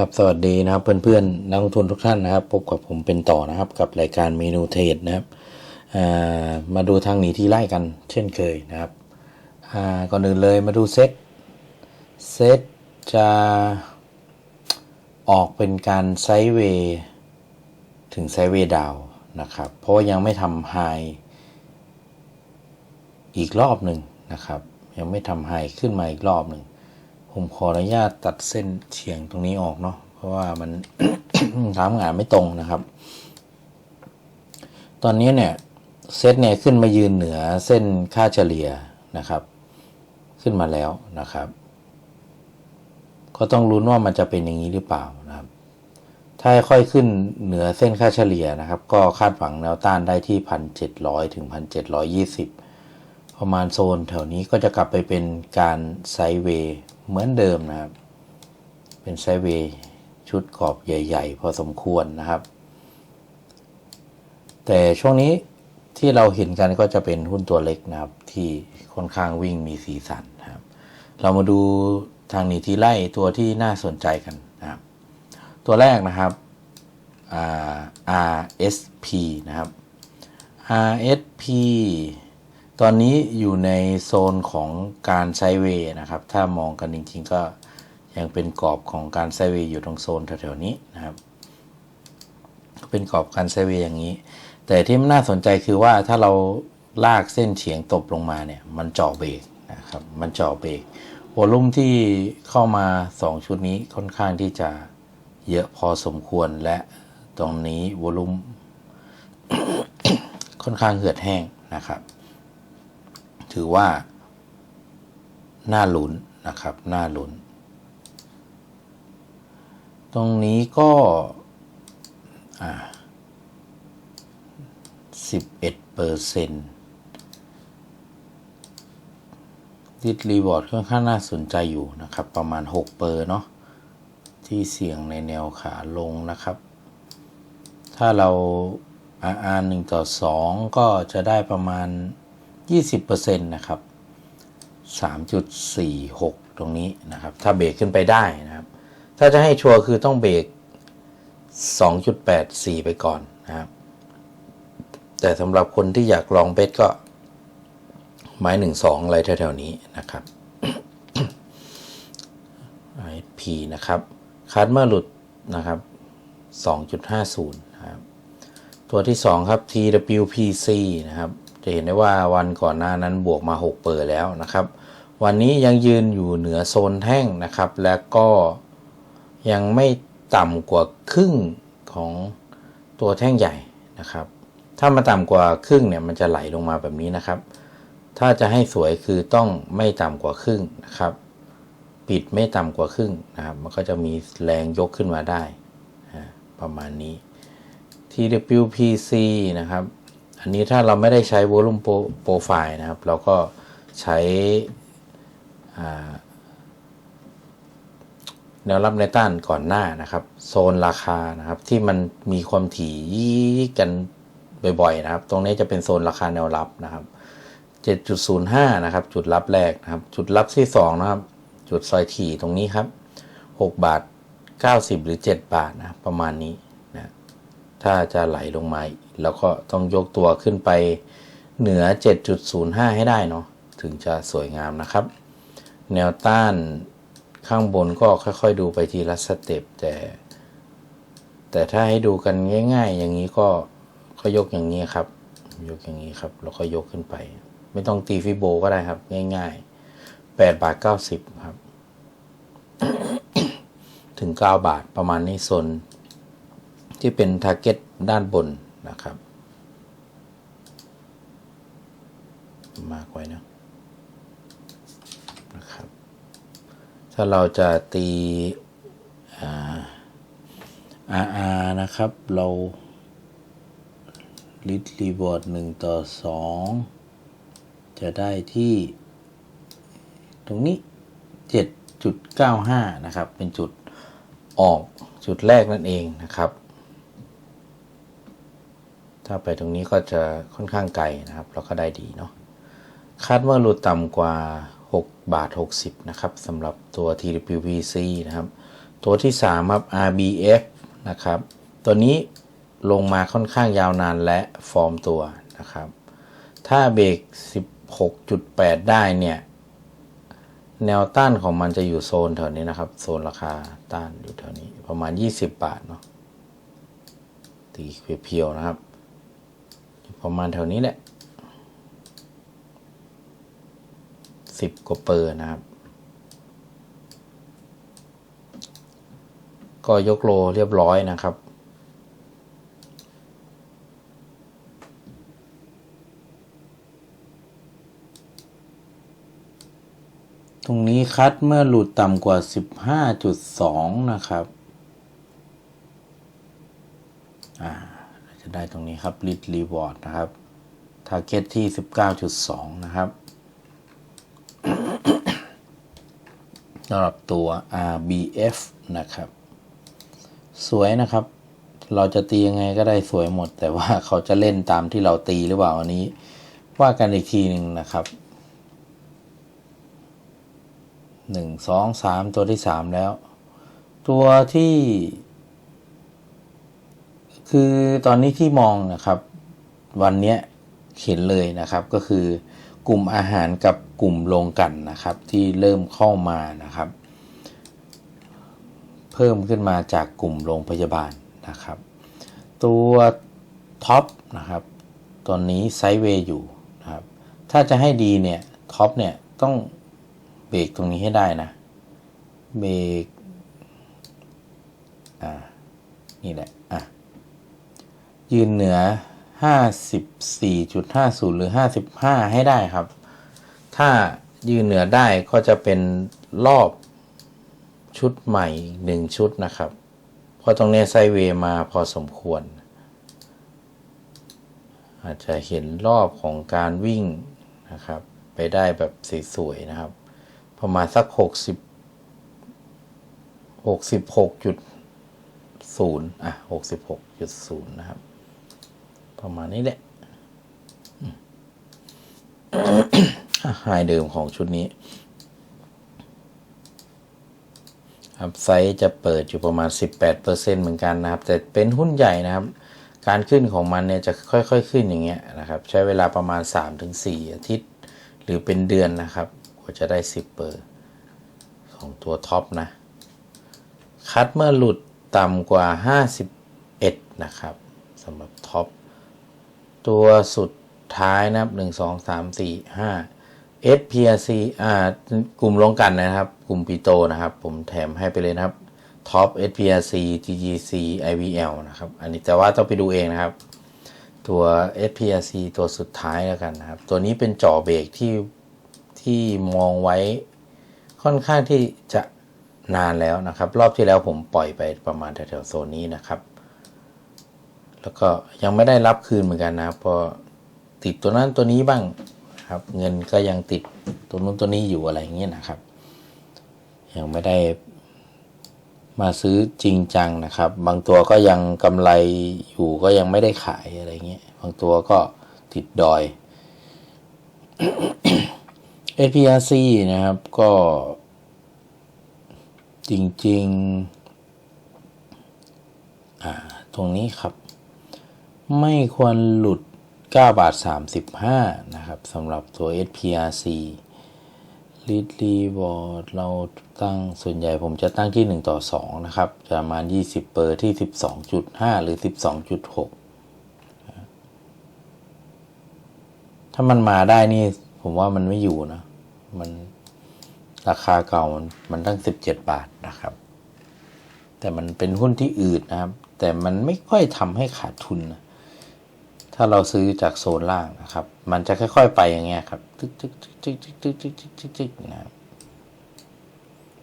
ครับสวัสดีนะครับเพื่อนๆนักลงทุนทุกท่านนะครับ พบกับผมเป็นต่อนะครับ กับรายการเมนูเทรดนะครับมาดูทางหนีที่ไล่กันเช่นเคยนะครับก่อนอื่นเลยมาดูเซตเซตจะออกเป็นการไซด์เวย์ถึงไซด์เวย์ดาวนะครับ เพราะยังไม่ทำไฮอีกรอบหนึ่งนะครับ ยังไม่ทำไฮขึ้นมาอีกรอบหนึ่ง ผมขออนุญาตตัดเส้นเฉียงตรงนี้ออกเนาะเพราะว่ามันทำงานไม่ตรงนะครับ ตอนนี้เนี่ยเซตเนี่ยขึ้นมายืนเหนือเส้นค่าเฉลี่ยนะครับ ขึ้นมาแล้วนะครับ ก็ต้องลุ้นว่ามันจะเป็นอย่างนี้หรือเปล่านะครับ ถ้าค่อยขึ้นเหนือเส้นค่าเฉลี่ยนะครับ ก็คาดหวังแนวต้านได้ที่พันเจ็ดร้อยถึงพันเจ็ดร้อยยี่สิบประมาณโซนแถวนี้ก็จะกลับไปเป็นการไซด์เวย์ เหมือนเดิมนะครับ เป็นไซเวย์ชุดกรอบใหญ่ ๆ พอสมควรนะครับ แต่ช่วงนี้ที่เราเห็นกันก็จะเป็นหุ้นตัวเล็กนะครับ ที่ค่อนข้างวิ่งมีสีสันนะครับ เรามาดูทางหนีทีไล่ตัวที่น่าสนใจกันนะครับ ตัวแรกนะครับ RSP นะครับ RSP ตอนนี้อยู่ในโซนของการไซเวย์นะครับ ถ้ามองกันจริงๆก็ยังเป็นกรอบของการไซเวย์อยู่ตรงโซนแถวๆนี้นะครับ เป็นกรอบการไซเวย์อย่างนี้ แต่ที่น่าสนใจคือว่าถ้าเราลากเส้นเฉียงตบลงมาเนี่ย มันเจาะเบรกนะครับ มันเจาะเบรกวอลุ่มที่เข้ามา 2 ชุดนี้ค่อนข้างที่จะเยอะพอสมควรและตรงนี้วอลุ่มค่อนข้างเหือดแห้งนะครับ ถือว่าน่าลุ้นนะครับน่าลุ้น ตรงนี้ก็สิบเอ็ดเปอร์เซ็นต์ดิดรีบอร์ดค่อนข้างน่าสนใจอยู่นะครับ ประมาณ 6 เปอร์เนาะที่เสี่ยงในแนวขาลงนะครับ ถ้าเรา RR 1ต่อ 2 ก็จะได้ประมาณ 20%นะครับ 3.46 ตรงนี้นะครับ ถ้าเบรกขึ้นไปได้นะครับ ถ้าจะให้ชัวร์คือต้องเบรก 2.84 ไปก่อนนะครับ แต่สำหรับคนที่อยากลองเบสก็ไม้หนึ่งสองอะไรแถวๆนี้นะครับ IP นะครับคัดเมื่อหลุดนะครับ 2.50 นะครับ ตัวที่ 2 ครับ TWPC นะครับ จะเห็นได้ว่าวันก่อนหน้านั้นบวกมา 6 เปอร์แล้วนะครับ วันนี้ยังยืนอยู่เหนือโซนแท่งนะครับ และก็ยังไม่ต่ำกว่าครึ่งของตัวแท่งใหญ่นะครับ ถ้ามาต่ำกว่าครึ่งเนี่ยมันจะไหลลงมาแบบนี้นะครับ ถ้าจะให้สวยคือต้องไม่ต่ำกว่าครึ่งนะครับ ปิดไม่ต่ำกว่าครึ่งนะครับ มันก็จะมีแรงยกขึ้นมาได้ประมาณนี้ TWPC นะครับ อันนี้ถ้าเราไม่ได้ใช้ volume profile นะครับ เราก็ใช้แนวรับในต้านก่อนหน้านะครับ โซนราคานะครับ ที่มันมีความถี่กันบ่อยๆนะครับ ตรงนี้จะเป็นโซนราคาแนวรับนะครับ 7.05 นะครับ จุดรับแรกนะครับ จุดรับที่2นะครับ จุดซอยถี่ตรงนี้ครับ 6 บาท 90 หรือ 7 บาทนะประมาณนี้นะ ถ้าจะไหลลงมาแล้วก็ต้องยกตัวขึ้นไปเหนือ 7.05 ให้ได้เนาะถึงจะสวยงามนะครับ แนวต้านข้างบนก็ค่อยๆดูไปทีละสเต็ปแต่ แต่ถ้าให้ดูกันง่าย ๆ อย่างนี้ก็ก็ยกอย่างนี้ครับ ยกอย่างนี้ครับ แล้วก็ยกขึ้นไป ไม่ต้องตีฟิโบก็ได้ครับ ง่ายๆ8บาท90 ครับ ถึง 9 บาทประมาณนี้โซน ที่เป็นทาร์เก็ตด้านบนนะครับ มากไว้นะนะครับ ถ้าเราจะตีอา RR นะครับ เราลิทรีบอร์ดหนึ่งต่อสองจะได้ที่ ตรงนี้ 7.95 นะครับ เป็นจุดออกจุดแรกนั่นเองนะครับ ถ้าไปตรงนี้ก็จะค่อนข้างไกลนะครับ แล้วก็ได้ดีเนาะคาดว่าหลุดต่ำกว่า 6 บาท 60 นะครับสำหรับตัว TWPC นะครับ ตัวที่สามครับ RBF นะครับ ตัวนี้ลงมาค่อนข้างยาวนานและฟอร์มตัวนะครับ ถ้าเบรก 16.8 ได้เนี่ย แนวต้านของมันจะอยู่โซนแถวนี้นะครับ โซนราคาต้านอยู่แถวนี้ประมาณ 20 บาทเนาะตีเพียวๆนะครับ ประมาณแถวนี้แหละ10กว่าเปอร์นะครับ ก็ยกโลเรียบร้อยนะครับ ตรงนี้คัดเมื่อหลุดต่ำกว่า 15.2 นะครับ อ่าเราจะ ได้ตรงนี้ครับ Lead Reward นะครับ Target ที่ 19.2 นะครับสำหรับตัว RBF นะครับ สวยนะครับ เราจะตียังไงก็ได้สวยหมด แต่ว่าเขาจะเล่นตามที่เราตีหรือเปล่าอันนี้ ว่ากันอีกทีหนึ่งนะครับหนึ่งสองสามตัวที่สามแล้ว ตัวที่ คือตอนนี้ที่มองนะครับ วันนี้เห็นเลยนะครับก็คือกลุ่มอาหารกับกลุ่มโรงกันนะครับ ที่เริ่มเข้ามานะครับ เพิ่มขึ้นมาจากกลุ่มโรงพยาบาลนะครับ ตัวท็อปนะครับตอนนี้ไซด์เวย์อยู่นะครับ ถ้าจะให้ดีเนี่ยท็อปเนี่ยต้องเบรกตรงนี้ให้ได้นะเบรกอ่านี่แหละ ยืนเหนือ 54.50 หรือ 55 ให้ได้ครับ ถ้ายืนเหนือได้ก็จะเป็นรอบชุดใหม่หนึ่งชุดนะครับ เพราะตรงนี้ไซเวย์มาพอสมควร อาจจะเห็นรอบของการวิ่งนะครับ ไปได้แบบสวยๆนะครับ ประมาณสัก 60 66.0 อะ 66.0 นะครับ ประมาณนี้แหละไฮเดิมของชุดนี้ ครับไซส์จะเปิดอยู่ประมาณ 18%เหมือนกันนะครับ แต่เป็นหุ้นใหญ่นะครับ การขึ้นของมันเนี่ยจะค่อยๆขึ้นอย่างเงี้ยนะครับ ใช้เวลาประมาณ 3-4 อาทิตย์ หรือเป็นเดือนนะครับกว่าจะได้ 10 เปอร์ของตัวท็อปนะ คัดเมื่อหลุดต่ำกว่า 51 นะครับสำหรับท็อป ตัวสุดท้ายนะครับ1 2 3 4 5 SPRC อ่ากลุ่มลงกันนะครับ กลุ่มปีโตนะครับ ผมแถมให้ไปเลยนะครับท็อป SPRC TGC IVL นะครับ อันนี้แต่ว่าต้องไปดูเองนะครับ ตัว SPRC ตัวสุดท้ายแล้วกันนะครับ ตัวนี้เป็นจ่อเบรกที่ที่มองไว้ค่อนข้างที่จะนานแล้วนะครับ รอบที่แล้วผมปล่อยไปประมาณแถวๆโซนนี้นะครับ แล้วก็ยังไม่ได้รับคืนเหมือนกันนะครับเพราะติดตัวนั้นตัวนี้บ้างครับ เงินก็ยังติดตัวนู้นตัวนี้อยู่อะไรอย่างเงี้ยนะครับ ยังไม่ได้มาซื้อจริงจังนะครับ บางตัวก็ยังกำไรอยู่ก็ยังไม่ได้ขายอะไรเงี้ยบางตัวก็ติดดอย APRC นะครับก็จริงๆ อ่า ตรงนี้ครับ ไม่ควรหลุด 9 บาท 35 นะครับสำหรับตัว SPRC l e a d Reward เราตั้งส่วนใหญ่ผมจะตั้งที่ 1 ต่อ 2 นะครับ จะประมาณ20 เปอร์ที่ 12.5 หรือ 12.6 ถ้ามันมาได้นี่ ผมว่ามันไม่อยู่นะ มันราคาเก่ามันมันตั้ง 17 บาทนะครับ แต่มันเป็นหุ้นที่อืดนะครับ แต่มันไม่ค่อยทำให้ขาดทุนนะ ถ้าเราซื้อจากโซนล่างนะครับ มันจะค่อย ๆ ไปอย่างเงี้ยครับตึ๊กตึ๊กตึ๊กตึ๊กตึ๊กตึ๊กตึ๊กตึ๊กตึ๊กนะครับ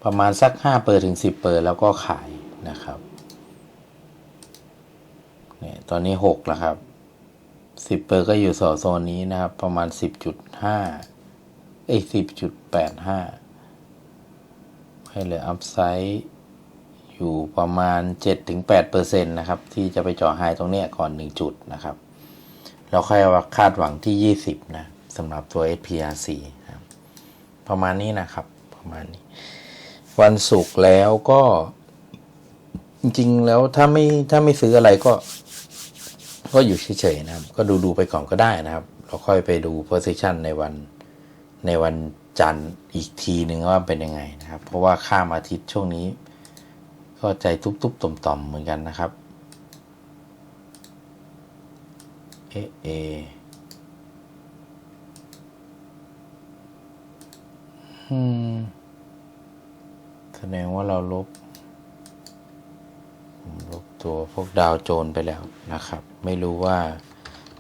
ประมาณสักห้าเปอร์ถึงสิบเปอร์แล้วก็ขายนะครับเนี่ยตอนนี้หกแล้วครับสิบเปอร์ก็อยู่สอโซนนี้นะครับ ประมาณสิบจุดห้าเอ้สิบจุดแปดห้าให้เหลืออัพไซด์อยู่ประมาณ 7-8%นะครับ ที่จะไปจ่อไฮตรงเนี้ยก่อน 1 จุดนะครับ แล้วค่อยว่าคาดหวังที่ 20 นะสำหรับตัว SPRC นะครับประมาณนี้นะครับ ประมาณนี้ วันศุกร์แล้วก็ จริงๆ แล้วถ้าไม่ถ้าไม่ซื้ออะไรก็ ก็อยู่เฉยๆนะครับ ก็ดูดูๆไปก่อนก็ได้นะครับ เราค่อยไปดู position ในวันในวันจันทร์อีกทีหนึ่งว่าเป็นยังไงนะครับ เพราะว่าข้ามอาทิตย์ช่วงนี้ ก็ใจทุบๆต่อมๆเหมือนกันนะครับ เอเอแสดงว่าเราลบลบตัวพวกดาวโจนไปแล้วนะครับ ไม่รู้ว่า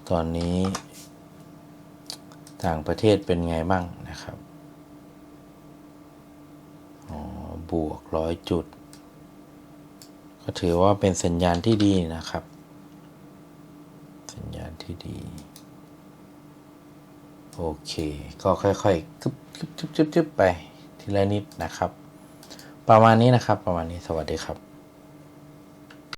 ตอนนี้ ต่างประเทศเป็นไงบ้างนะครับอ๋อบวกร้อยจุด ก็ถือว่าเป็นสัญญาณที่ดีนะครับ ที่ดี โอเค ก็ค่อยๆจุ๊บจุ๊บจุ๊บจุ๊บจุ๊บไปทีละนิดนะครับ ประมาณนี้นะครับ ประมาณนี้สวัสดีครับ